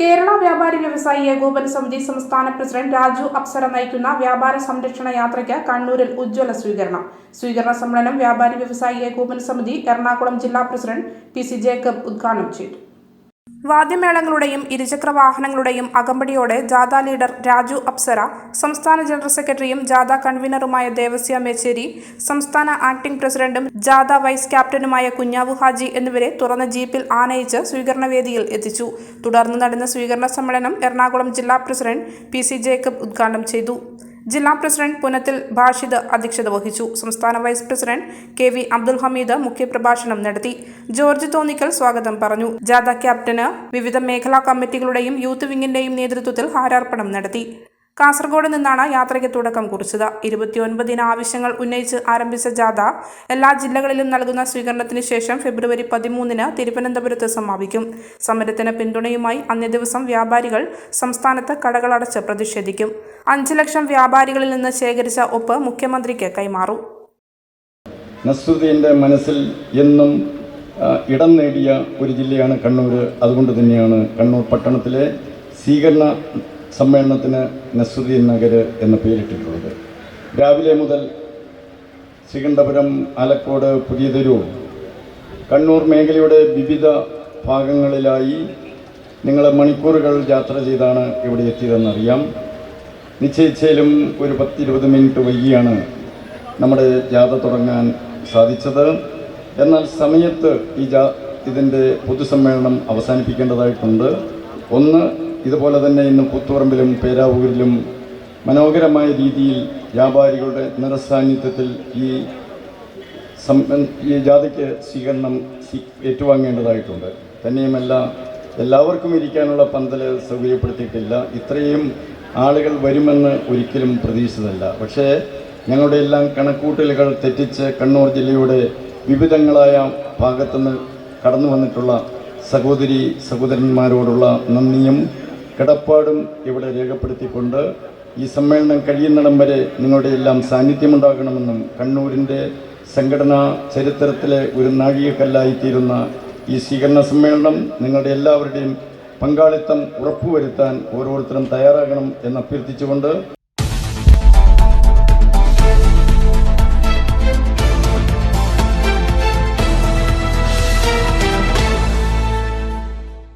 കേരള വ്യാപാരി വ്യവസായി ഏകോപന സമിതി സംസ്ഥാന പ്രസിഡന്റ് രാജു അപ്സര നയിക്കുന്ന വ്യാപാര സംരക്ഷണ യാത്രയ്ക്ക് കണ്ണൂരിൽ ഉജ്ജ്വല സ്വീകരണം. സ്വീകരണ സമ്മേളനം വ്യാപാരി വ്യവസായി ഏകോപന സമിതി എറണാകുളം ജില്ലാ പ്രസിഡന്റ് പി സി ജേക്കബ് ഉദ്ഘാടനം ചെയ്തു. വാദ്യമേളങ്ങളുടെയും ഇരുചക്ര വാഹനങ്ങളുടെയും അകമ്പടിയോടെ ജാഥ ലീഡർ രാജു അപ്സര സംസ്ഥാന ജനറൽ സെക്രട്ടറിയും ജാഥ കൺവീനറുമായ ദേവസ്യ മേച്ചേരി സംസ്ഥാന ആക്ടിംഗ് പ്രസിഡന്റും ജാഥ വൈസ് ക്യാപ്റ്റനുമായ കുഞ്ഞാവു ഹാജി എന്നിവരെ തുറന്ന ജീപ്പിൽ ആനയിച്ച് സ്വീകരണ വേദിയിൽ എത്തിച്ചു. തുടർന്ന് നടന്ന സ്വീകരണ സമ്മേളനം എറണാകുളം ജില്ലാ പ്രസിഡന്റ് പി സി ജേക്കബ് ഉദ്ഘാടനം ചെയ്തു. ജില്ലാ പ്രസിഡന്റ് പുനത്തിൽ ഭാഷിദ് അധ്യക്ഷത വഹിച്ചു. സംസ്ഥാന vice president K V Abdul Hameed മുഖ്യപ്രഭാഷണം നടത്തി. ജോർജ് തോന്നിക്കൽ സ്വാഗതം പറഞ്ഞു. ജാഥ ക്യാപ്റ്റന് വിവിധ മേഖലാ കമ്മിറ്റികളുടെയും യൂത്ത് വിങ്ങിന്റെയും നേതൃത്വത്തിൽ ഹാരാർപ്പണം നടത്തി. കാസർഗോഡ് നിന്നാണ് യാത്രയ്ക്ക് തുടക്കം കുറിച്ചത്. ഇരുപത്തിയൊൻപതിന് ആവശ്യങ്ങൾ ഉന്നയിച്ച് ആരംഭിച്ച ജാഥ എല്ലാ ജില്ലകളിലും നൽകുന്ന സ്വീകരണത്തിന് ശേഷം ഫെബ്രുവരി പതിമൂന്നിന് തിരുവനന്തപുരത്ത് സമാപിക്കും. സമരത്തിന് പിന്തുണയുമായി അന്നേ ദിവസം വ്യാപാരികൾ സംസ്ഥാനത്ത് കടകളടച്ച് പ്രതിഷേധിക്കും. അഞ്ച് ലക്ഷം വ്യാപാരികളിൽ നിന്ന് ശേഖരിച്ച ഒപ്പ് മുഖ്യമന്ത്രിക്ക് കൈമാറും. മനസ്സിൽ എന്നും ഇടം നേടിയ ഒരു ജില്ലയാണ് കണ്ണൂർ അതുകൊണ്ട് തന്നെയാണ് കണ്ണൂർ പട്ടണത്തിലെ സ്വീകരണ സമ്മേളനത്തിന് നസ്രുദ്ദീൻ നഗർ എന്ന പേരിട്ടിട്ടുള്ളത്. രാവിലെ മുതൽ ശ്രീകണ്ഠപുരം ആലക്കോട് പുതിയതെരൂർ കണ്ണൂർ മേഖലയുടെ വിവിധ ഭാഗങ്ങളിലായി നിങ്ങൾ മണിക്കൂറുകൾ യാത്ര ചെയ്താണ് ഇവിടെ എത്തിയതെന്നറിയാം. നിശ്ചയിച്ചാലും ഒരു പത്തിരുപത് മിനിറ്റ് വൈകിയാണ് നമ്മുടെ ജാഥ തുടങ്ങാൻ സാധിച്ചത്. എന്നാൽ സമയത്ത് ഈ ജാ ഇതിന്റെ പൊതുസമ്മേളനം അവസാനിപ്പിക്കേണ്ടതായിട്ടുണ്ട്. ഒന്ന് ഇതുപോലെ തന്നെ ഇന്ന് പുത്തുപറമ്പിലും പേരാവൂരിലും മനോഹരമായ രീതിയിൽ വ്യാപാരികളുടെ നിറസാന്നിധ്യത്തിൽ ഈ ഈ ജാതിക്ക് സ്വീകരണം സ്വീ- ഏറ്റുവാങ്ങേണ്ടതായിട്ടുണ്ട്. തന്നെയുമല്ല എല്ലാവർക്കും ഇരിക്കാനുള്ള പന്തൽ സൗകര്യപ്പെടുത്തിയിട്ടില്ല. ഇത്രയും ആളുകൾ വരുമെന്ന് ഒരിക്കലും പ്രതീക്ഷിച്ചതല്ല. പക്ഷേ ഞങ്ങളുടെ എല്ലാം കണക്കൂട്ടലുകൾ തെറ്റിച്ച് കണ്ണൂർ ജില്ലയുടെ വിവിധങ്ങളായ ഭാഗത്തുനിന്ന് കടന്നു വന്നിട്ടുള്ള സഹോദരി സഹോദരന്മാരോടുള്ള നന്ദിയും കടപ്പാടും ഇവിടെ രേഖപ്പെടുത്തിക്കൊണ്ട് ഈ സമ്മേളനം കഴിയുന്നിടം വരെ നിങ്ങളുടെ എല്ലാം സാന്നിധ്യമുണ്ടാകണമെന്നും കണ്ണൂരിന്റെ സംഘടനാ ചരിത്രത്തിലെ ഒരു നാഴികക്കല്ലായിത്തീരുന്ന ഈ സ്വീകരണ സമ്മേളനം നിങ്ങളുടെ എല്ലാവരുടെയും പങ്കാളിത്തം ഉറപ്പുവരുത്താൻ ഓരോരുത്തരും തയ്യാറാകണം എന്ന് അഭ്യർത്ഥിച്ചുകൊണ്ട്